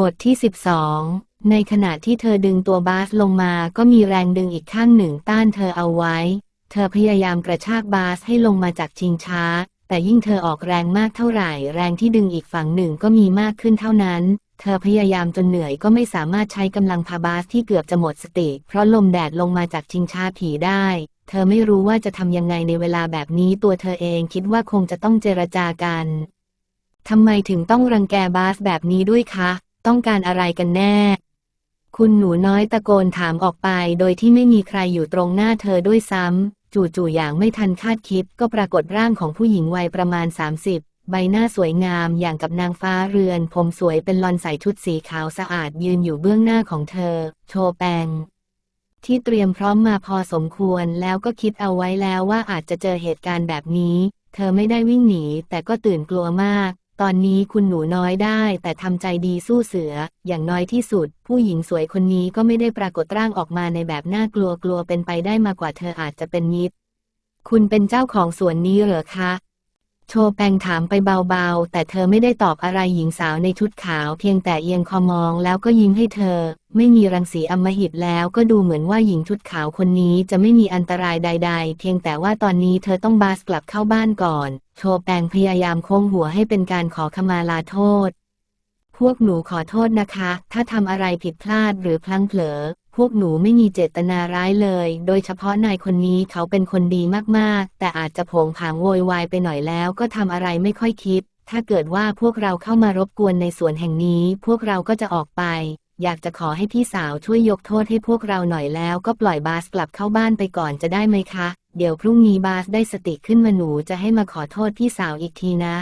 บทที่ 12 ในขณะที่เธอดึงตัวบาสลงมาก็มีแรงดึงอีกข้างหนึ่งต้านเธอเอาไว้ เธอพยายามกระชากบาสให้ลงมาจากชิงช้า แต่ยิ่งเธอออกแรงมากเท่าไหร่ แรงที่ดึงอีกฝั่งหนึ่งก็มีมากขึ้นเท่านั้น เธอพยายามจนเหนื่อยก็ไม่สามารถใช้กำลังพาบาสที่เกือบจะหมดสติ เพราะลมแดดลงมาจากชิงช้าผีได้ เธอไม่รู้ว่าจะทำยังไงในเวลาแบบนี้ตัวเธอเองคิดว่าคงจะต้องเจรจากันทำไมถึงต้องรังแกบาสแบบนี้ด้วยคะ ต้องการอะไรกันแน่ คุณหนูน้อยตะโกนถามออกไป โดยที่ไม่มีใครอยู่ตรงหน้าเธอด้วยซ้ำ จู่ๆอย่างไม่ทันคาดคิด ก็ปรากฏร่างของผู้หญิงวัยประมาณ 30ใบหน้าสวยงามอย่างกับนางฟ้าเรือน ผมสวยเป็นลอนใส่ชุดสีขาวสะอาดยืนอยู่เบื้องหน้าของเธอ โชแปง ที่เตรียมพร้อมมาพอสมควรแล้วก็คิดเอาไว้แล้วว่าอาจจะเจอเหตุการณ์แบบนี้ เธอไม่ได้วิ่งหนี แต่ก็ตื่นกลัวมาก ตอนนี้คุณหนูน้อยได้ แต่ทำใจดีสู้เสือ อย่างน้อยที่สุด ผู้หญิงสวยคนนี้ก็ไม่ได้ปรากฏร่างออกมาในแบบน่ากลัวกลัวเป็นไปได้มากกว่าเธออาจจะเป็นมิตร คุณเป็นเจ้าของสวนนี้เหรอคะ โชแปงถามไปเบาๆ แต่เธอไม่ได้ตอบอะไรหญิงสาวในชุดขาวเพียงแต่เอียงคอมองแล้วก็ยิ้มให้เธอ ไม่มีรังสีอำมหิตแล้วก็ดูเหมือนว่าหญิงชุดขาวคนนี้จะไม่มีอันตรายใด ๆ เพียงแต่ว่าตอนนี้เธอต้องบาสกลับเข้าบ้านก่อน โชแปงพยายามโค้งหัวให้เป็นการขอขมาลาโทษ พวกหนูขอโทษนะคะ ถ้าทำอะไรผิดพลาดหรือพลั้งเผลอ พวกหนูไม่มีเจตนาร้ายเลย โดยเฉพาะนายคนนี้เขาเป็นคนดีมากๆ แต่อาจจะโผงผางโวยวายไปหน่อยแล้วก็ทำอะไรไม่ค่อยคิด ถ้าเกิดว่าพวกเราเข้ามารบกวนในสวนแห่งนี้ พวกเราก็จะออกไป อยากจะขอให้พี่สาวช่วยยกโทษให้พวกเราหน่อยแล้วก็ปล่อยบาสกลับเข้าบ้านไปก่อนจะได้ไหมคะ เดี๋ยวพรุ่งนี้บาสได้สติขึ้นมาหนูจะให้มาขอโทษพี่สาวอีกทีนะ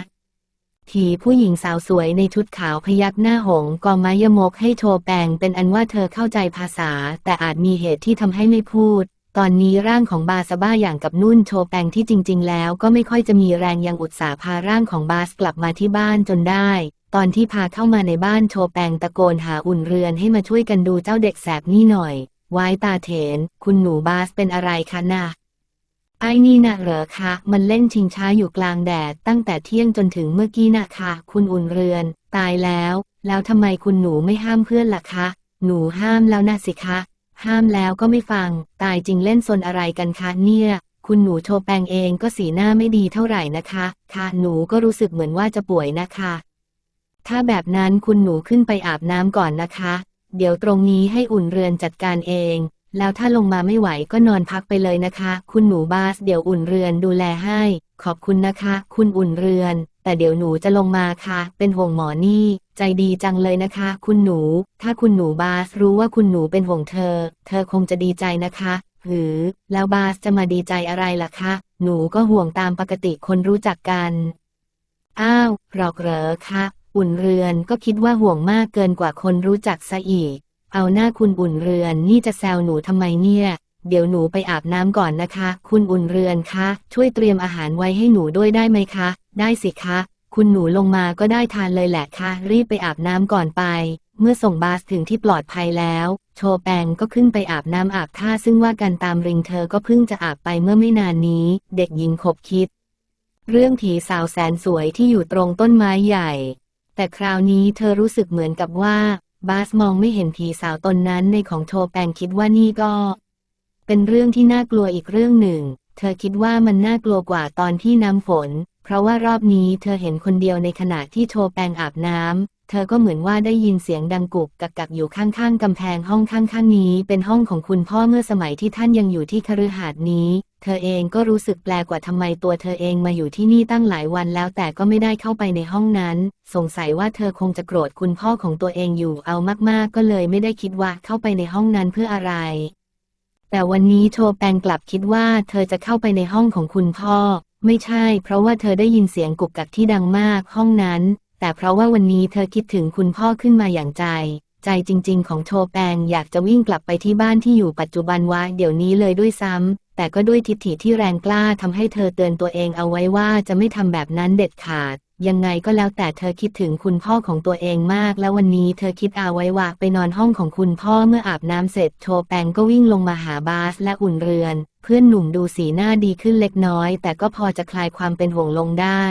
ทีผู้หญิงสาวสวยในชุดขาวพยักหน้าหงกอมายมกให้โชแปงเป็นอันว่าเธอเข้าใจภาษา แต่อาจมีเหตุที่ทำให้ไม่พูด ตอนนี้ร่างของบาสบ้าอย่างกับนุ่นโชแปงที่จริง ๆ แล้วก็ไม่ค่อยจะมีแรงยังอุตสาห์พาร่างของบาสกลับมาที่บ้านจนได้ ตอนที่พาเข้ามาในบ้านโชแปงตะโกนหาอุ่นเรือนให้มาช่วยกันดูเจ้าเด็กแสบนี่หน่อย ไว้ตาเถน คุณหนูบาสเป็นอะไรคะน่ะ ไอ้นี่นะเหรอคะ มันเล่นชิงช้าอยู่กลางแดด ตั้งแต่เที่ยงจนถึงเมื่อกี้นะคะ คุณอุ่นเรือน ตายแล้ว แล้วทำไมคุณหนูไม่ห้ามเพื่อนล่ะคะ หนูห้ามแล้วนะสิคะ ห้ามแล้วก็ไม่ฟัง ตายจริงเล่นซนอะไรกันคะเนี่ย คุณหนูโชแปงเองก็สีหน้าไม่ดีเท่าไหร่นะคะ ค่ะ หนูก็รู้สึกเหมือนว่าจะป่วยนะคะ ถ้าแบบนั้นคุณหนูขึ้นไปอาบน้ำก่อนนะคะ เดี๋ยวตรงนี้ให้อุ่นเรือนจัดการเอง แล้วถ้าลงมาไม่ไหวก็นอนพักไปเลยนะคะ คุณหนูบาสเดี๋ยวอุ่นเรือนดูแลให้ ขอบคุณนะคะ คุณอุ่นเรือน แต่เดี๋ยวหนูจะลงมาค่ะ เป็นห่วงหมอนี่ ใจดีจังเลยนะคะ คุณหนู ถ้าคุณหนูบาสรู้ว่าคุณหนูเป็นห่วงเธอ เธอคงจะดีใจนะคะหรือ แล้วบาสจะมาดีใจอะไรล่ะคะ หนูก็ห่วงตามปกติคนรู้จักกัน อ้าวหรอกเหรอคะ อุ่นเรือนก็คิดว่าห่วงมากเกินกว่าคนรู้จักซะอีก เอาหน้าคุณอุ่นเรือนนี่จะแซวหนูทำไมเนี่ย เดี๋ยวหนูไปอาบน้ำก่อนนะคะ คุณอุ่นเรือนคะ ช่วยเตรียมอาหารไว้ให้หนูด้วยได้ไหมคะ ได้สิคะ คุณหนูลงมาก็ได้ทานเลยแหละค่ะ รีบไปอาบน้ำก่อนไป เมื่อส่งบาสถึงที่ปลอดภัยแล้ว โชแปงก็ขึ้นไปอาบน้ำอาบท่าซึ่งว่ากันตามริงเธอก็เพิ่งจะอาบไปเมื่อไม่นานนี้ เด็กหญิงขบคิด เรื่องผีสาวแสนสวยที่อยู่ตรงต้นไม้ใหญ่ แต่คราวนี้เธอรู้สึกเหมือนกับว่า บาสมองไม่เห็นผีสาวตนนั้นในของโชแปงคิดว่านี่ก็ เป็นเรื่องที่น่ากลัวอีกเรื่องหนึ่ง เธอคิดว่ามันน่ากลัวกว่าตอนที่น้ำฝน เพราะว่ารอบนี้เธอเห็นคนเดียวในขณะที่โชแปงอาบน้ำเธอก็เหมือนว่าได้ยินเสียงดังกุกกักกักอยู่ข้างๆกำแพงห้องข้างๆนี้ เป็นห้องของคุณพ่อเมื่อสมัยที่ท่านยังอยู่ที่คฤหาสน์นี้ เธอเองก็รู้สึกแปลกว่าทำไมตัวเธอเองมาอยู่ที่นี่ตั้งหลายวันแล้วแต่ก็ไม่ได้เข้าไปในห้องนั้น สงสัยว่าเธอคงจะโกรธคุณพ่อของตัวเองอยู่เอามากๆ ก็เลยไม่ได้คิดว่าเข้าไปในห้องนั้นเพื่ออะไร แต่วันนี้โชแปงกลับคิดว่าเธอจะเข้าไปในห้องของคุณพ่อ ไม่ใช่ เพราะว่าเธอได้ยินเสียงกุกกักที่ดังมากห้องนั้น แต่เพราะว่าวันนี้เธอคิดถึงคุณพ่อขึ้นมาอย่างใจ ใจจริง ๆ ของโชแปงอยากจะวิ่งกลับไปที่บ้านที่อยู่ปัจจุบันว่าเดี๋ยวนี้เลยด้วยซ้ำ แต่ก็ด้วยทิฐิที่แรงกล้าทำให้เธอเตือนตัวเองเอาไว้ว่าจะไม่ทำแบบนั้นเด็ดขาด ยังไงก็แล้วแต่เธอคิดถึงคุณพ่อของตัวเองมาก แล้ววันนี้เธอคิดเอาไว้ว่าไปนอนห้องของคุณพ่อเมื่ออาบน้ำเสร็จโชแปงก็วิ่งลงมาหาบาสและอุ่นเรือน เพื่อนหนุ่มดูสีหน้าดีขึ้นเล็กน้อย แต่ก็พอจะคลายความเป็นห่วงลงได้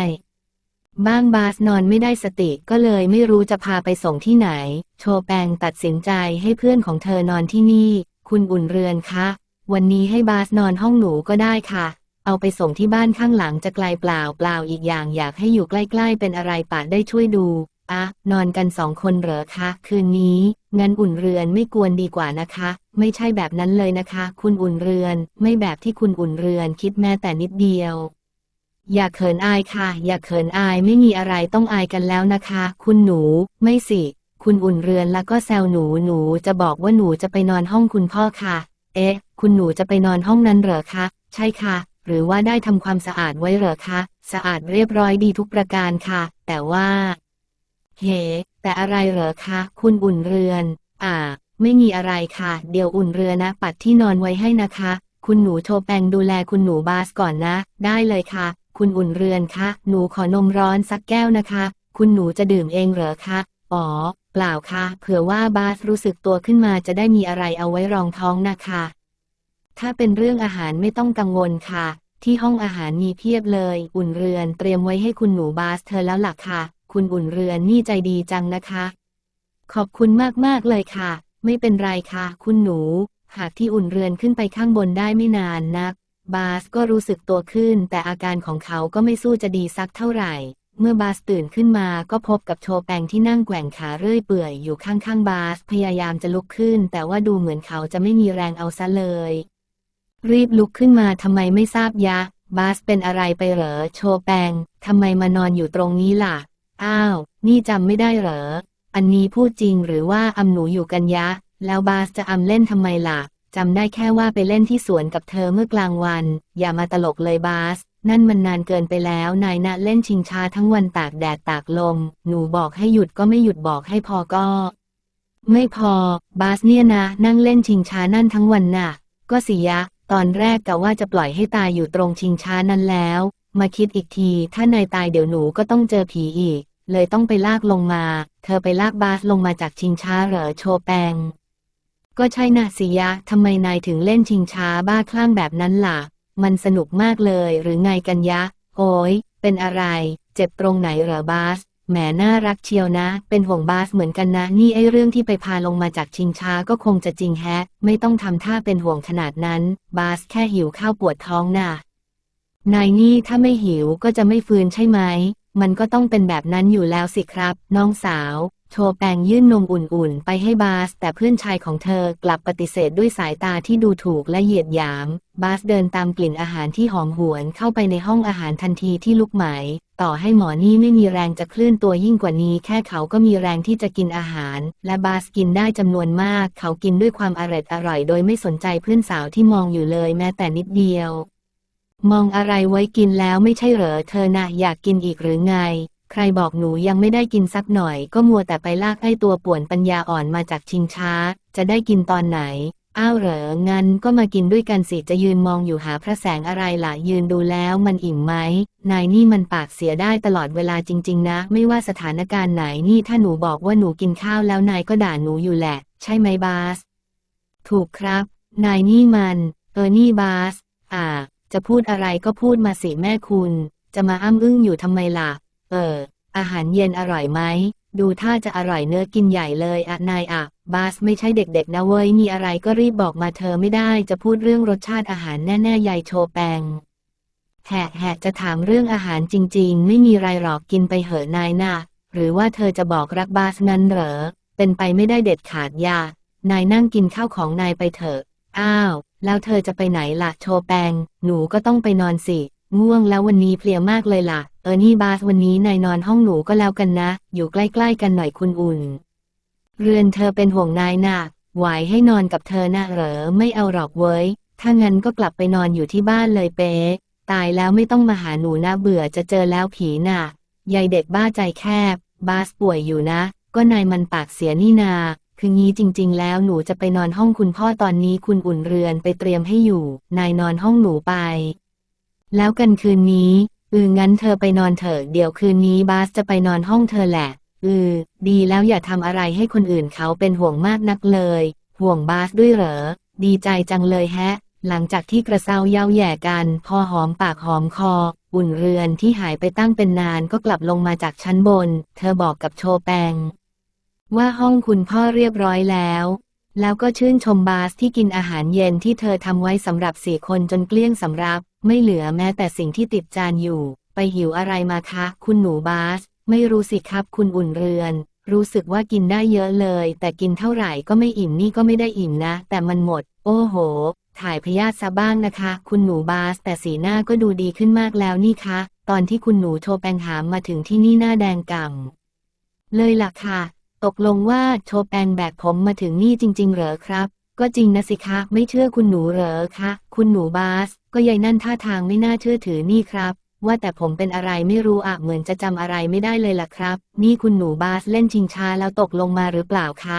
บ้างบาสนอนไม่ได้สติก็เลยไม่รู้จะพาไปส่งที่ไหน โชแปงตัดสินใจให้เพื่อนของเธอนอนที่นี่ คุณอุ่นเรือนคะ วันนี้ให้บาสนอนห้องหนูก็ได้ค่ะ เอาไปส่งที่บ้านข้างหลังจะไกลเปล่าเปล่าอีกอย่างอยากให้อยู่ใกล้ ๆ เป็นอะไรป่าได้ช่วยดูอะนอนกันสองคนเหรอคะ คืนนี้ งั้นอุ่นเรือนไม่กวนดีกว่านะคะ ไม่ใช่แบบนั้นเลยนะคะ คุณอุ่นเรือน ไม่แบบที่คุณอุ่นเรือนคิดแม้แต่นิดเดียว อย่าเขินอายค่ะ อย่าเขินอายไม่มีอะไรต้องอายกันแล้วนะคะ คุณหนู ไม่สิ คุณอุ่นเรือนแล้วก็แซวหนูหนูจะบอกว่าหนูจะไปนอนห้องคุณพ่อค่ะ เอ๊ะ คุณหนูจะไปนอนห้องนั้นเหรอคะ ใช่ค่ะ หรือว่าได้ทำความสะอาดไว้เหรอคะ สะอาดเรียบร้อยดีทุกประการค่ะ แต่ว่า เฮ แต่อะไรเหรอคะ คุณอุ่นเรือน อ่า ไม่มีอะไรค่ะ เดี๋ยวอุ่นเรือนนะปัดที่นอนไว้ให้นะคะ คุณหนูโชแปงดูแลคุณหนูบาสก่อนนะ ได้เลยค่ะ คุณอุ่นเรือนคะ หนูขอนมร้อนสักแก้วนะคะ คุณหนูจะดื่มเองเหรอคะ อ๋อ เปล่าค่ะ เผื่อว่าบาสรู้สึกตัวขึ้นมาจะได้มีอะไรเอาไว้รองท้องนะคะ ถ้าเป็นเรื่องอาหารไม่ต้องกังวลค่ะ ที่ห้องอาหารมีเพียบเลย อุ่นเรือนเตรียมไว้ให้คุณหนูบาสเธอแล้วล่ะค่ะ คุณอุ่นเรือนนี่ใจดีจังนะคะ ขอบคุณมากๆเลยค่ะ ไม่เป็นไรค่ะ คุณหนู หากที่อุ่นเรือนขึ้นไปข้างบนได้ไม่นานนัก บาสก็รู้สึกตัวขึ้น แต่อาการของเขาก็ไม่สู้จะดีสักเท่าไหร่ เมื่อบาสตื่นขึ้นมาก็พบกับโชแปงที่นั่งแกว่งขาเรื่อยเปื่อยอยู่ข้างๆบาสพยายามจะลุกขึ้น แต่ว่าดูเหมือนเขาจะไม่มีแรงเอาซะเลย รีบลุกขึ้นมาทำไมไม่ทราบยะ บาสเป็นอะไรไปเหรอ โชแปงทำไมมานอนอยู่ตรงนี้ล่ะ อ้าว นี่จำไม่ได้เหรอ อันนี้พูดจริงหรือว่าอำหนูอยู่กันยะ แล้วบาสจะอำเล่นทำไมล่ะ จำได้แค่ว่าไปเล่นที่สวนกับเธอเมื่อกลางวัน อย่ามาตลกเลยบาส นั่นมันนานเกินไปแล้ว นายนะเล่นชิงช้าทั้งวันตากแดดตากลม หนูบอกให้หยุดก็ไม่หยุดบอกให้พอก็ ไม่พอ บาสเนี่ยนะ นั่งเล่นชิงช้านั่นทั้งวันน่ะ ก็สิยะ ตอนแรกกะว่าจะปล่อยให้ตายอยู่ตรงชิงช้านั้นแล้ว มาคิดอีกที ถ้านายตายเดี๋ยวหนูก็ต้องเจอผีอีก เลยต้องไปลากลงมา เธอไปลากบาสลงมาจากชิงช้าเหรอโชแปง ก็ใช่นะสิยะทำไมนายถึงเล่นชิงช้าบ้าคลั่งแบบนั้นล่ะ มันสนุกมากเลยหรือไงกันยะ โอ้ยเป็นอะไร เจ็บตรงไหนเหรอบาสแหมน่ารักเชียวนะ เป็นห่วงบาสเหมือนกันนะ นี่ไอเรื่องที่ไปพาลงมาจากชิงช้าก็คงจะจริงแฮะ ไม่ต้องทำท่าเป็นห่วงขนาดนั้น บาสแค่หิวข้าวปวดท้องน่ะนายนี่ถ้าไม่หิวก็จะไม่ฟื้นใช่ไหม มันก็ต้องเป็นแบบนั้นอยู่แล้วสิครับ น้องสาว โชแปงยื่นนมอุ่นๆ ไปให้บาส แต่เพื่อนชายของเธอกลับปฏิเสธด้วยสายตาที่ดูถูกและเหยียดหยาม บาสเดินตามกลิ่นอาหารที่หอมหวนเข้าไปในห้องอาหารทันทีที่ลุกไหม ต่อให้หมอนี่ไม่มีแรงจะเคลื่อนตัวยิ่งกว่านี้ แค่เขาก็มีแรงที่จะกินอาหาร และบาสกินได้จำนวนมาก เขากินด้วยความอร่อยอร่อย โดยไม่สนใจเพื่อนสาวที่มองอยู่เลยแม้แต่นิดเดียว มองอะไรไว้กินแล้วไม่ใช่เหรอเธอนะอยากกินอีกหรือไง ใครบอกหนูยังไม่ได้กินสักหน่อย ก็มัวแต่ไปลากไอ้ตัวป่วนปัญญาอ่อนมาจากชิงช้า จะได้กินตอนไหน อ้าวเหรอ งั้นก็มากินด้วยกันสิ จะยืนมองอยู่หาพระแสงอะไรล่ะ ยืนดูแล้วมันอิ่มไหม นายนี่มันปากเสียได้ตลอดเวลาจริง ๆ นะ ไม่ว่าสถานการณ์ไหนนี่ถ้าหนูบอกว่าหนูกินข้าวแล้วนายก็ด่าหนูอยู่แหละ ใช่ไหมบาส ถูกครับ นายนี่มัน เออ นี่บาส อ่า จะพูดอะไรก็พูดมาสิแม่คุณ จะมาอ้ำอึ้งอยู่ทำไมล่ะ เออ อาหารเย็นอร่อยไหม ดูท่าจะอร่อยเนื้อกินใหญ่เลยอะนายอะ บาสไม่ใช่เด็กๆนะเว้ย มีอะไรก็รีบบอกมาเธอไม่ได้จะพูดเรื่องรสชาติอาหารแน่ๆใหญ่โชแปงแหะแหะจะถามเรื่องอาหารจริง ๆ ไม่มีไรหรอกกินไปเหอะนายนะหรือว่าเธอจะบอกรักบาสนั้นเหรอ เป็นไปไม่ได้เด็ดขาดยานายนั่งกินข้าวของนายไปเถอะ อ้าว แล้วเธอจะไปไหนล่ะโชแปง หนูก็ต้องไปนอนสิ ง่วงแล้ววันนี้เพลียมากเลยล่ะ เออนี่บาสวันนี้นายนอนห้องหนูก็แล้วกันนะ อยู่ใกล้ๆกันหน่อยคุณอุ่น เรือนเธอเป็นห่วงนายนะไหวให้นอนกับเธอนะเหรอไม่เอาหรอกเว้ย ถ้างั้นก็กลับไปนอนอยู่ที่บ้านเลยเป๊ะตายแล้วไม่ต้องมาหาหนูนะเบื่อจะเจอแล้วผีน่ะยายเด็กบ้าใจแคบ บาสป่วยอยู่นะ ก็นายมันปากเสียนี่นา คืองี้จริง ๆ แล้วหนูจะไปนอนห้องคุณพ่อตอนนี้คุณอุ่นเรือนไปเตรียมให้อยู่ นายนอนห้องหนูไป แล้วกันคืนนี้ อืองั้นเธอไปนอนเถอะเดี๋ยวคืนนี้บาสจะไปนอนห้องเธอแหละ อือ ดีแล้วอย่าทำอะไรให้คนอื่นเขาเป็นห่วงมากนักเลย ห่วงบาสด้วยเหรอ ดีใจจังเลยแฮะ หลังจากที่กระเซาเย้าแย่กัน พอหอมปากหอมคอ อุ่นเรือนที่หายไปตั้งเป็นนานก็กลับลงมาจากชั้นบน เธอบอกกับโชแปง ว่าห้องคุณพ่อเรียบร้อยแล้วแล้วก็ชื่นชมบาสที่กินอาหารเย็นที่เธอทำไว้สำหรับสี่คนจนเกลี้ยงสำรับ ไม่เหลือแม้แต่สิ่งที่ติดจานอยู่ ไปหิวอะไรมาคะ คุณหนูบาส ไม่รู้สิครับคุณอุ่นเรือน รู้สึกว่ากินได้เยอะเลย แต่กินเท่าไหร่ก็ไม่อิ่มนี่ก็ไม่ได้อิ่มนะ แต่มันหมด โอ้โห ถ่ายพยาธิซะบ้างนะคะ คุณหนูบาส แต่สีหน้าก็ดูดีขึ้นมากแล้วนี่คะ ตอนที่คุณหนูโชแปงหามมาถึงที่นี่หน้าแดงก่ำเลยล่ะค่ะ ตกลงว่าโชแปงแบกผมมาถึงนี่จริง ๆ เหรอครับ ก็จริงนะสิคะ ไม่เชื่อคุณหนูเหรอคะ คุณหนูบาส ก็ยายนั่นท่าทางไม่น่าเชื่อถือนี่ครับ ว่าแต่ผมเป็นอะไรไม่รู้อะเหมือนจะจำอะไรไม่ได้เลยล่ะครับ นี่คุณหนูบาสเล่นชิงช้าแล้วตกลงมาหรือเปล่าคะ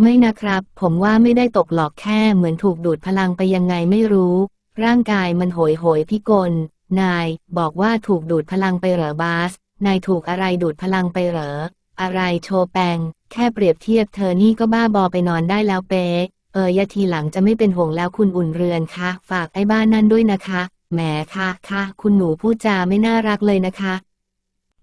ไม่นะครับ ผมว่าไม่ได้ตกหลอกแค่เหมือนถูกดูดพลังไปยังไงไม่รู้ ร่างกายมันโหยโหยพิกล นาย บอกว่าถูกดูดพลังไปเหรอบาส นายถูกอะไรดูดพลังไปเหรอ อะไรโชแปงแค่เปรียบเทียบเธอนี่ก็บ้าบอไปนอนได้แล้วเป๊ะ เออยาทีหลังจะไม่เป็นห่วงแล้วคุณอุ่นเรือนคะ ฝากไอ้บ้านนั่นด้วยนะคะ แหมค่ะค่ะ คุณหนูพูดจาไม่น่ารักเลยนะคะ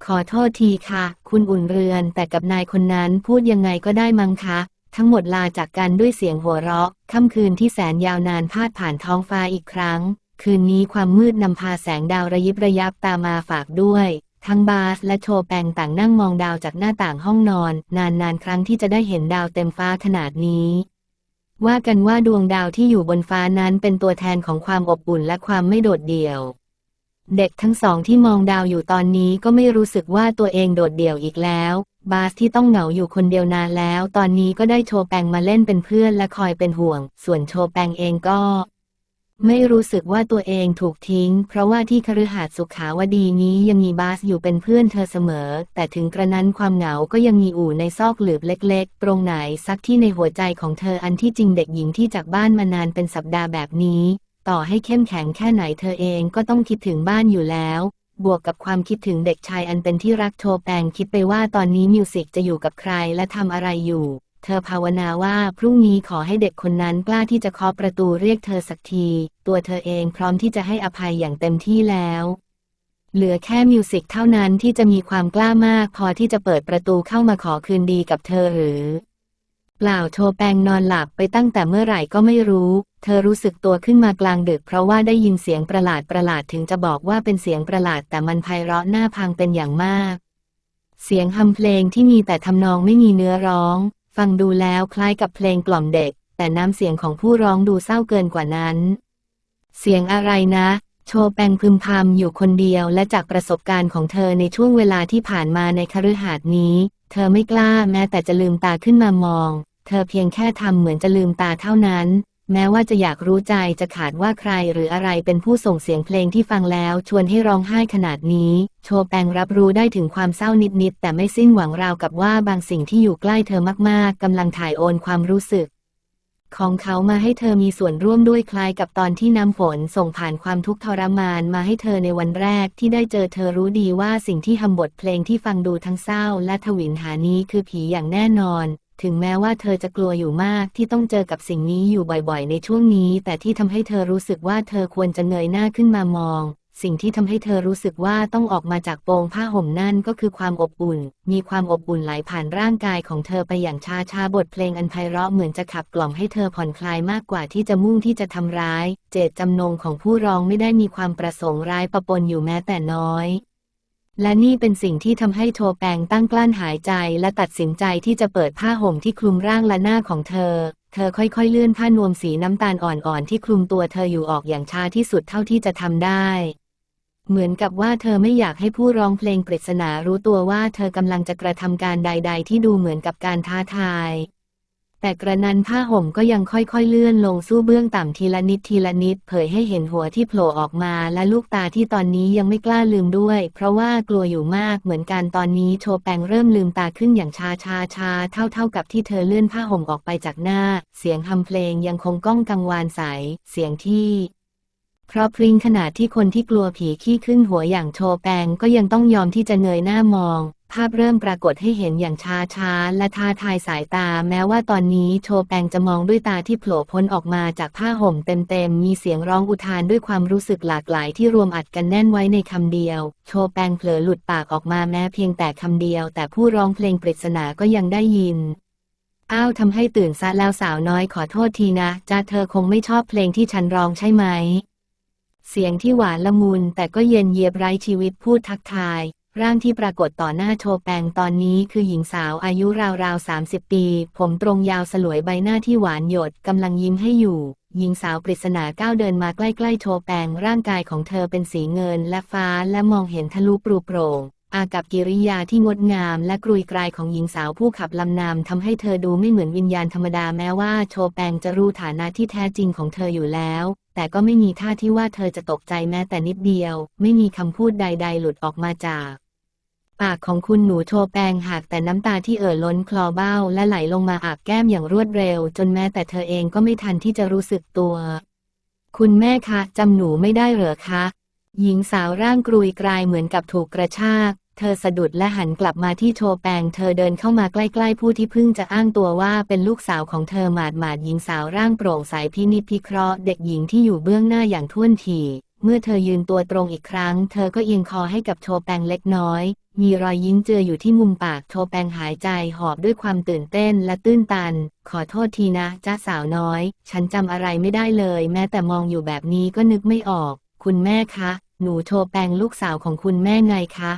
ขอโทษทีค่ะ คุณอุ่นเรือน แต่กับนายคนนั้นพูดยังไงก็ได้มั้งคะ ทั้งหมดลาจากกันด้วยเสียงหัวเราะ ค่ำคืนที่แสนยาวนานพาดผ่านท้องฟ้าอีกครั้ง คืนนี้ความมืดนำพาแสงดาวระยิบระยับตามมาฝากด้วยทั้งบาสและโชแปงต่างนั่งมองดาวจากหน้าต่างห้องนอน นานๆ ครั้งที่จะได้เห็นดาวเต็มฟ้าขนาดนี้ ว่ากันว่าดวงดาวที่อยู่บนฟ้านั้นเป็นตัวแทนของความอบอุ่นและความไม่โดดเดี่ยว เด็กทั้งสองที่มองดาวอยู่ตอนนี้ก็ไม่รู้สึกว่าตัวเองโดดเดี่ยวอีกแล้ว บาสที่ต้องเหงาอยู่คนเดียวนานแล้ว ตอนนี้ก็ได้โชแปงมาเล่นเป็นเพื่อนและคอยเป็นห่วง ส่วนโชแปงเองก็ ไม่รู้สึกว่าตัวเองถูกทิ้ง เพราะว่าที่คฤหาสน์สุขาวดีนี้ยังมีบาสอยู่เป็นเพื่อนเธอเสมอ แต่ถึงกระนั้นความเหงาก็ยังมีอู่ในซอกหลืบเล็กๆ ตรงไหนสักที่ในหัวใจของเธออันที่จริงเด็กหญิงที่จากบ้านมานานเป็นสัปดาห์แบบนี้ ต่อให้เข้มแข็งแค่ไหนเธอเองก็ต้องคิดถึงบ้านอยู่แล้ว บวกกับความคิดถึงเด็กชายอันเป็นที่รักโชแปงคิดไปว่าตอนนี้มิวสิกจะอยู่กับใครและทำอะไรอยู่ เธอภาวนาว่าพรุ่งนี้ขอให้เด็กคนนั้นกล้าที่จะเคาะประตูเรียกเธอสักที ตัวเธอเองพร้อมที่จะให้อภัยอย่างเต็มที่แล้ว เหลือแค่มิวสิกเท่านั้นที่จะมีความกล้ามาก พอที่จะเปิดประตูเข้ามาขอคืนดีกับเธอหรือ เปล่าโชแปงนอนหลับไปตั้งแต่เมื่อไหร่ก็ไม่รู้ เธอรู้สึกตัวขึ้นมากลางดึก เพราะว่าได้ยินเสียงประหลาดประหลาดถึงจะบอกว่าเป็นเสียงประหลาดแต่มันไพเราะน่าพังเป็นอย่างมากเสียงฮัมเพลงที่มีแต่ทำนองไม่มีเนื้อร้อง ฟังดูแล้วคล้ายกับเพลงกล่อมเด็ก แต่น้ำเสียงของผู้ร้องดูเศร้าเกินกว่านั้น เสียงอะไรนะ โชแปงพึมพำอยู่คนเดียวและจากประสบการณ์ของเธอในช่วงเวลาที่ผ่านมาในคฤหาสน์นี้ เธอไม่กล้าแม้แต่จะลืมตาขึ้นมามอง เธอเพียงแค่ทำเหมือนจะลืมตาเท่านั้น แม้ว่าจะอยากรู้ใจจะขาดว่าใครหรืออะไรเป็นผู้ส่งเสียงเพลงที่ฟังแล้ว ชวนให้ร้องไห้ขนาดนี้ โชแปงรับรู้ได้ถึงความเศร้านิดๆแต่ไม่สิ้นหวังราวกับว่าบางสิ่งที่อยู่ใกล้เธอมากๆกำลังถ่ายโอนความรู้สึก ของเขามาให้เธอมีส่วนร่วมด้วยคล้ายกับตอนที่น้ำฝนส่งผ่านความทุกข์ทรมานมาให้เธอในวันแรกที่ได้เจอเธอรู้ดีว่าสิ่งที่ทำบทเพลงที่ฟังดูทั้งเศร้า และทวินหานี้คือผีอย่างแน่นอน ถึงแม้ว่าเธอจะกลัวอยู่มากที่ต้องเจอกับสิ่งนี้อยู่บ่อยๆ ในช่วงนี้ แต่ที่ทำให้เธอรู้สึกว่าเธอควรจะเงยหน้าขึ้นมามอง สิ่งที่ทำให้เธอรู้สึกว่าต้องออกมาจากโปงผ้าห่มนั่นก็คือความอบอุ่น มีความอบอุ่นไหลผ่านร่างกายของเธอไปอย่างช้าช้าบทเพลงอันไพเราะเหมือนจะขับกล่อมให้เธอผ่อนคลายมากกว่าที่จะมุ่งที่จะทำร้าย เจตจำนงของผู้ร้องไม่ได้มีความประสงค์ร้ายประปนอยู่แม้แต่น้อย และนี่เป็นสิ่งที่ทำให้โชแปงตั้งกลั้นหายใจและตัดสินใจที่จะเปิดผ้าห่มที่คลุมร่างและหน้าของเธอ เธอค่อยๆเลื่อนผ้านวมสีน้ำตาลอ่อนๆที่คลุมตัวเธออยู่ออกอย่างช้าที่สุดเท่าที่จะทำได้ เหมือนกับว่าเธอไม่อยากให้ผู้ร้องเพลงปริศนารู้ตัวว่าเธอกำลังจะกระทำการใด ๆ ที่ดูเหมือนกับการท้าทาย แต่กระนั้นผ้าห่มก็ยังค่อยๆเลื่อนลงสู้เบื้องต่ำทีละนิดทีละนิด เผยให้เห็นหัวที่โผล่ออกมาและลูกตาที่ตอนนี้ยังไม่กล้าลืมด้วย เพราะว่ากลัวอยู่มากเหมือนกันตอนนี้โชแปงเริ่มลืมตาขึ้นอย่างชาชาชาเท่าเท่ากับที่เธอเลื่อนผ้าห่มออกไปจากหน้า เสียงทำเพลงยังคงก้องกังวานใส เสียงที่ เพราะพริ้งขนาดที่คนที่กลัวผีขี้ขึ้นหัวอย่างโชแปงก็ยังต้องยอมที่จะเงยหน้ามอง ภาพเริ่มปรากฏให้เห็นอย่างช้าช้าและท้าทายสายตา แม้ว่าตอนนี้โชแปงจะมองด้วยตาที่โผล่พ้นออกมาจากผ้าห่มเต็มๆ มีเสียงร้องอุทานด้วยความรู้สึกหลากหลายที่รวมอัดกันแน่นไว้ในคำเดียว โชแปงเผลอหลุดปากออกมาแม้เพียงแต่คำเดียว แต่ผู้ร้องเพลงปริศนาก็ยังได้ยินอ้าวทำให้ตื่นซะแล้วสาวน้อยขอโทษทีนะจ้าเธอคงไม่ชอบเพลงที่ฉันร้องใช่ไหม เสียงที่หวานละมุนแต่ก็เย็นเยียบไร้ชีวิตพูดทักทาย ร่างที่ปรากฏต่อหน้าโชแปงตอนนี้คือหญิงสาวอายุราวๆ 30 ปี ผมตรงยาวสลวยใบหน้าที่หวานหยดกำลังยิ้มให้อยู่ หญิงสาวปริศนาก้าวเดินมาใกล้ๆโชแปงร่างกายของเธอเป็นสีเงินและฟ้าและมองเห็นทะลุปรูโปร่ง อากับกิริยาที่งดงามและกรุยกรายของหญิงสาวผู้ขับลำนำทำให้เธอดูไม่เหมือนวิญญาณธรรมดาแม้ว่าโชแปงจะรู้ฐานะที่แท้จริงของเธออยู่แล้ว แต่ก็ไม่มีท่าที่ว่าเธอจะตกใจแม้แต่นิดเดียว ไม่มีคำพูดใด ๆ หลุดออกมาจาก ปากของคุณหนูโชแปงหักแต่น้ำตาที่เอ่อล้นคลอเบ้า และไหลลงมาอาบแก้มอย่างรวดเร็ว จนแม้แต่เธอเองก็ไม่ทันที่จะรู้สึกตัว คุณแม่คะจำหนูไม่ได้เหรอคะ หญิงสาวร่างกรุยกรายเหมือนกับถูกกระชาก เธอสะดุดและหันกลับมาที่โชแปง เธอเดินเข้ามาใกล้ๆ ผู้ที่เพิ่งจะอ้างตัวว่าเป็นลูกสาวของเธอหมาดหมาดหญิงสาวร่างโปร่งใสพินิจพิเคราะห์เด็กหญิงที่อยู่เบื้องหน้าอย่างท่วนทีเมื่อเธอยืนตัวตรงอีกครั้ง เธอก็เอียงคอให้กับโชแปงเล็กน้อย มีรอยยิ้มเจืออยู่ที่มุมปากโชแปงหายใจหอบด้วยความตื่นเต้นและตื้นตัน ขอโทษทีนะจ้าสาวน้อย ฉันจำอะไรไม่ได้เลย แม้แต่มองอยู่แบบนี้ก็นึกไม่ออก คุณแม่คะ หนูโชแปงลูกสาวของคุณแม่ไงคะ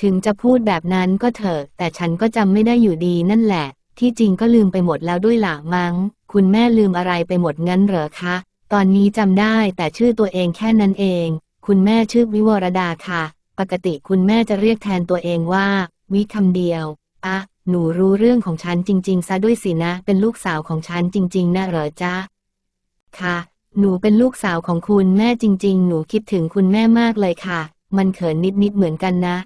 ถึงจะพูดแบบนั้นก็เถอะ แต่ฉันก็จำไม่ได้อยู่ดีนั่นแหละ ที่จริงก็ลืมไปหมดแล้วด้วยหละมั้ง คุณแม่ลืมอะไรไปหมดงั้นเหรอคะ ตอนนี้จำได้แต่ชื่อตัวเองแค่นั้นเอง คุณแม่ชื่อวิวรดาค่ะ ปกติคุณแม่จะเรียกแทนตัวเองว่า วิคำเดียวอะหนูรู้เรื่องของฉันจริง ๆ ซะด้วยสินะ เป็นลูกสาวของฉันจริง ๆ นะเหรอจ๊ะ ค่ะ หนูเป็นลูกสาวของคุณแม่จริง ๆ หนูคิดถึงคุณแม่มากเลยค่ะ มันเขินนิด ๆ เหมือนกันนะ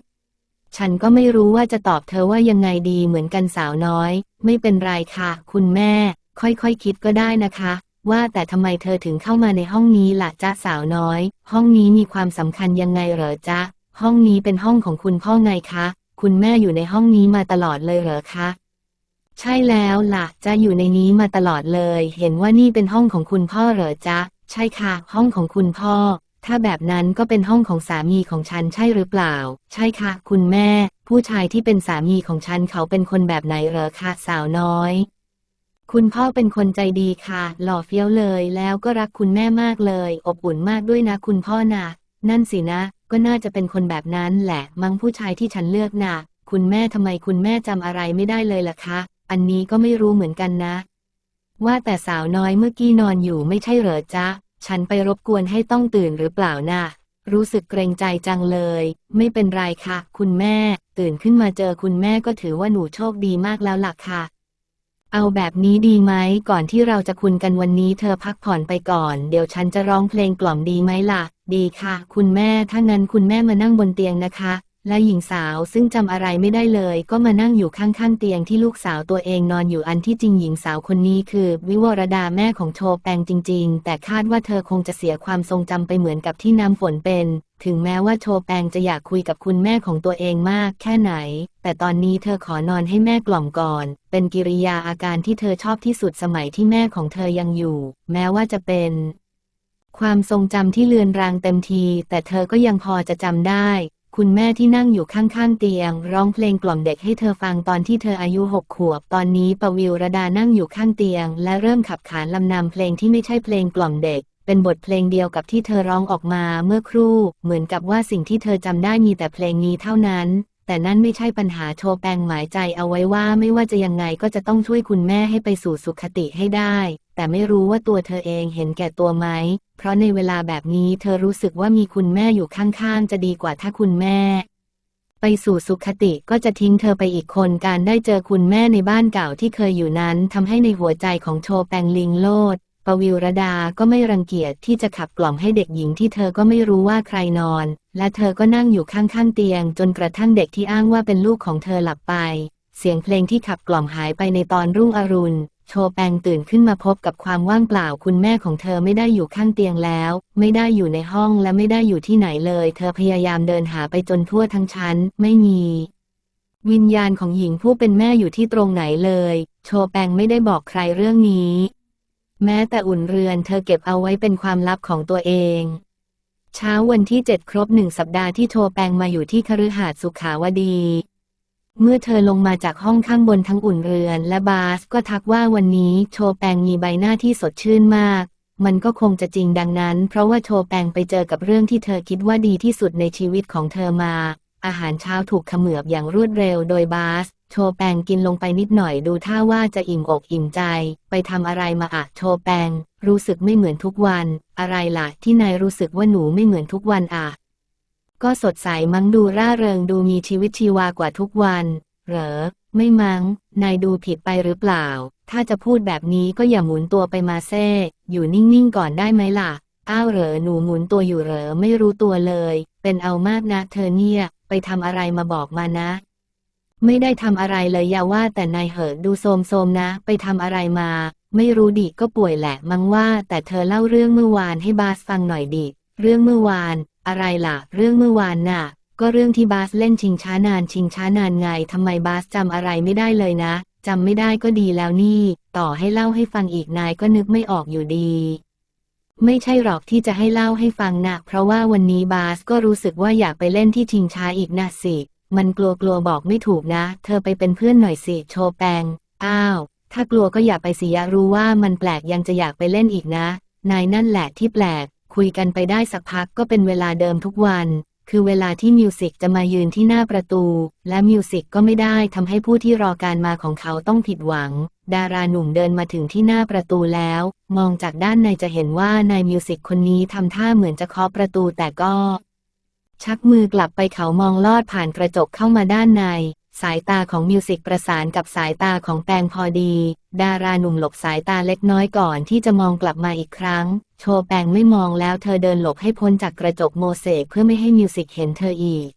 ฉันก็ไม่รู้ว่าจะตอบเธอว่ายังไงดีเหมือนกันสาวน้อย ไม่เป็นไรค่ะ คุณแม่ ค่อยๆคคิดก็ได้นะคะ ว่าแต่ทำไมเธอถึงเข้ามาในห้องนี้ล่ะจ๊ะสาวน้อย ห้องนี้มีความสำคัญยังไงเหรอจ๊ะ ห้องนี้เป็นห้องของคุณพ่อไงคะ คุณแม่อยู่ในห้องนี้มาตลอดเลยเหรอคะ ใช่แล้วล่ะ จะอยู่ในนี้มาตลอดเลย เห็นว่านี่เป็นห้องของคุณพ่อเหรอจ๊ะ ใช่ค่ะ ห้องของคุณพ่อ ถ้าแบบนั้นก็เป็นห้องของสามีของฉันใช่หรือเปล่า ใช่ค่ะ คุณแม่ ผู้ชายที่เป็นสามีของฉันเขาเป็นคนแบบไหนเหรอคะสาวน้อย คุณพ่อเป็นคนใจดีค่ะ หล่อเฟี้ยวเลย แล้วก็รักคุณแม่มากเลย อบอุ่นมากด้วยนะ คุณพ่อนะนั่นสินะ ก็น่าจะเป็นคนแบบนั้นแหละ มั้งผู้ชายที่ฉันเลือกนะคุณแม่ทำไมคุณแม่จำอะไรไม่ได้เลยล่ะคะ อันนี้ก็ไม่รู้เหมือนกันนะ ว่าแต่สาวน้อยเมื่อกี้นอนอยู่ไม่ใช่เหรอจ๊ะ ฉันไปรบกวนให้ต้องตื่นหรือเปล่านะรู้สึกเกรงใจจังเลย ไม่เป็นไรค่ะ คุณแม่ ตื่นขึ้นมาเจอคุณแม่ก็ถือว่าหนูโชคดีมากแล้วล่ะค่ะ เอาแบบนี้ดีไหมก่อนที่เราจะคุยกันวันนี้เธอพักผ่อนไปก่อน เดี๋ยวฉันจะร้องเพลงกล่อมดีไหมล่ะ ดีค่ะ คุณแม่ถ้างั้นคุณแม่มานั่งบนเตียงนะคะ และหญิงสาวซึ่งจำอะไรไม่ได้เลย ก็มานั่งอยู่ข้างๆเตียงที่ลูกสาวตัวเองนอนอยู่อันที่จริงหญิงสาวคนนี้คือ วิวรดาแม่ของโชแปงจริง ๆ แต่คาดว่าเธอคงจะเสียความทรงจำไปเหมือนกับที่น้ำฝนเป็น ถึงแม้ว่าโชแปงจะอยากคุยกับคุณแม่ของตัวเองมาก แค่ไหน แต่ตอนนี้เธอขอนอนให้แม่กล่อมก่อน เป็นกิริยาอาการที่เธอชอบที่สุดสมัยที่แม่ของเธอยังอยู่ แม้ว่าจะเป็นความทรงจำที่เลือนรางเต็มที แต่เธอก็ยังพอจะจำได้ คุณแม่ที่นั่งอยู่ข้างๆเตียง ร้องเพลงกล่อมเด็กให้เธอฟังตอนที่เธออายุหกขวบ ตอนนี้ปวิวรดานั่งอยู่ข้างเตียง และเริ่มขับขานลำนำเพลงที่ไม่ใช่เพลงกล่อมเด็ก เป็นบทเพลงเดียวกับที่เธอร้องออกมาเมื่อครู่ เหมือนกับว่าสิ่งที่เธอจำได้มีแต่เพลงนี้เท่านั้น แต่นั่นไม่ใช่ปัญหาโชแปงหมายใจเอาไว้ว่าไม่ว่าจะยังไงก็จะต้องช่วยคุณแม่ให้ไปสู่สุขติให้ได้ แต่ไม่รู้ว่าตัวเธอเองเห็นแก่ตัวไหม เพราะในเวลาแบบนี้เธอรู้สึกว่ามีคุณแม่อยู่ข้างๆ จะดีกว่าถ้าคุณแม่ ไปสู่สุขติก็จะทิ้งเธอไปอีกคนการได้เจอคุณแม่ในบ้านเก่าที่เคยอยู่นั้นทำให้ในหัวใจของโชแปงลิงโลด ปวิวรดาก็ไม่รังเกียจที่จะขับกล่อมให้เด็กหญิงที่เธอก็ไม่รู้ว่าใครนอน และเธอก็นั่งอยู่ข้างๆเตียง จนกระทั่งเด็กที่อ้างว่าเป็นลูกของเธอหลับไป เสียงเพลงที่ขับกล่อมหายไปในตอนรุ่งอรุณ โชแปงตื่นขึ้นมาพบกับความว่างเปล่าคุณแม่ของเธอไม่ได้อยู่ข้างเตียงแล้ว ไม่ได้อยู่ในห้องและไม่ได้อยู่ที่ไหนเลย เธอพยายามเดินหาไปจนทั่วทั้งชั้น ไม่มีวิญญาณของหญิงผู้เป็นแม่อยู่ที่ตรงไหนเลย โชแปงไม่ได้บอกใครเรื่องนี้ แม้แต่อุ่นเรือนเธอเก็บเอาไว้เป็นความลับของตัวเอง เช้าวันที่เจ็ดครบหนึ่งสัปดาห์ที่โชแปงมาอยู่ที่คฤหาสน์สุขาวดี เมื่อเธอลงมาจากห้องข้างบนทั้งอุ่นเรือนและบาสก็ทักว่าวันนี้โชแปงมีใบหน้าที่สดชื่นมาก มันก็คงจะจริงดังนั้น เพราะว่าโชแปงไปเจอกับเรื่องที่เธอคิดว่าดีที่สุดในชีวิตของเธอมา อาหารเช้าถูกเขมือบอย่างรวดเร็วโดยบาส โชแปงกินลงไปนิดหน่อยดูท่าว่าจะอิ่มอกอิ่มใจ ไปทำอะไรมาอะโชแปง รู้สึกไม่เหมือนทุกวัน อะไรล่ะ ที่นายรู้สึกว่าหนูไม่เหมือนทุกวันอะก็สดใสมั้งดูร่าเริงดูมีชีวิตชีวากว่าทุกวัน เหรอ ไม่มั้ง นายดูผิดไปหรือเปล่า ถ้าจะพูดแบบนี้ก็อย่าหมุนตัวไปมาเซ่อยู่นิ่งๆก่อนได้ไหมล่ะ อ้าวเหรอหนูหมุนตัวอยู่เหรอไม่รู้ตัวเลย เป็นเอามากนะเธอเนี่ย ไปทำอะไรมาบอกมานะ ไม่ได้ทำอะไรเลยอย่าว่าแต่นายเหอดูโสมๆนะ ไปทำอะไรมา ไม่รู้ดิก็ป่วยแหละมั้งว่า แต่เธอเล่าเรื่องเมื่อวานให้บาสฟังหน่อยดิ เรื่องเมื่อวาน อะไรล่ะ เรื่องเมื่อวานน่ะ ก็เรื่องที่บาสเล่นชิงช้านานชิงช้านานไงทำไมบาสจำอะไรไม่ได้เลยนะจำไม่ได้ก็ดีแล้วนี่ ต่อให้เล่าให้ฟังอีกนายก็นึกไม่ออกอยู่ดี ไม่ใช่หรอกที่จะให้เล่าให้ฟังนะเพราะว่าวันนี้บาสก็รู้สึกว่าอยากไปเล่นที่ชิงช้าอีกนะสิ มันกลัวกลัวบอกไม่ถูกนะ เธอไปเป็นเพื่อนหน่อยสิ โชแปง อ้าว ถ้ากลัวก็อย่าไปสิยรู้ว่ามันแปลกยังจะอยากไปเล่นอีกนะ นายนั่นแหละที่แปลก คุยกันไปได้สักพักก็เป็นเวลาเดิมทุกวัน คือเวลาที่มิวสิกจะมายืนที่หน้าประตู และมิวสิกก็ไม่ได้ทำให้ผู้ที่รอการมาของเขาต้องผิดหวัง ดาราหนุ่มเดินมาถึงที่หน้าประตูแล้ว มองจากด้านในจะเห็นว่านายมิวสิกคนนี้ทำท่าเหมือนจะเคาะประตูแต่ก็ ชักมือกลับไปเขามองลอดผ่านกระจกเข้ามาด้านใน สายตาของมิวสิกประสานกับสายตาของแปงพอดี ดาราหนุ่มหลบสายตาเล็กน้อยก่อนที่จะมองกลับมาอีกครั้ง โชว์แปงไม่มองแล้วเธอเดินหลบให้พ้นจากกระจกโมเสกเพื่อไม่ให้มิวสิกเห็นเธออีก